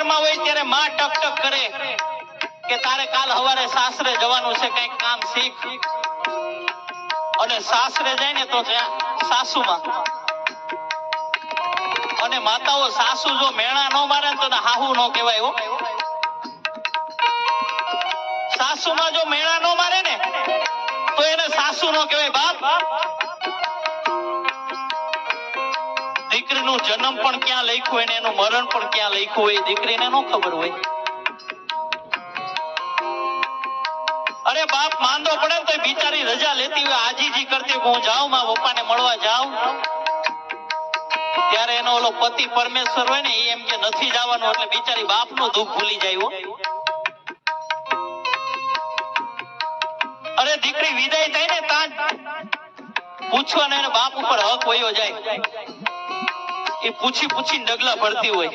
હોય ત્યારે માં ટક ટક કરે કે તારે કાલ હવારે સાસરે જવાનું છે, કંઈક કામ શીખ. અને સાસરે જાય ને તો સાસુમાં. અને માતાઓ સાસુ જો મેણા ન મારે તો હાહુ નો કહેવાય હો. સાસુમાં જો મેણા ન મારે ને, તો એને સાસુ નો કહેવાય. બાપ દીકરીનું જન્મ પણ ક્યાં લખ્યું હોય એનું મરણ પણ ક્યાં લખ્યું હોય દીકરીને નો ખબર હોય. અરે બાપ, માંદો પડે તો બિચારી રજા લેતી હોય, આજીજી કરતી હું જાઉં માં પપ્પાને મળવા જાઉં. ત્યારે એનો ઓલો પતિ પરમેશ્વર હોય ને એમ કે નથી જવાનું, એટલે બિચારી બાપનું દુઃખ ભૂલી જાય અરે દીકરી વિદાય થાય ને તાન પૂછવાનો એને બાપ ઉપર હક વયો જાય. એ પૂછી પૂછી ડગલા ભરતી હોય.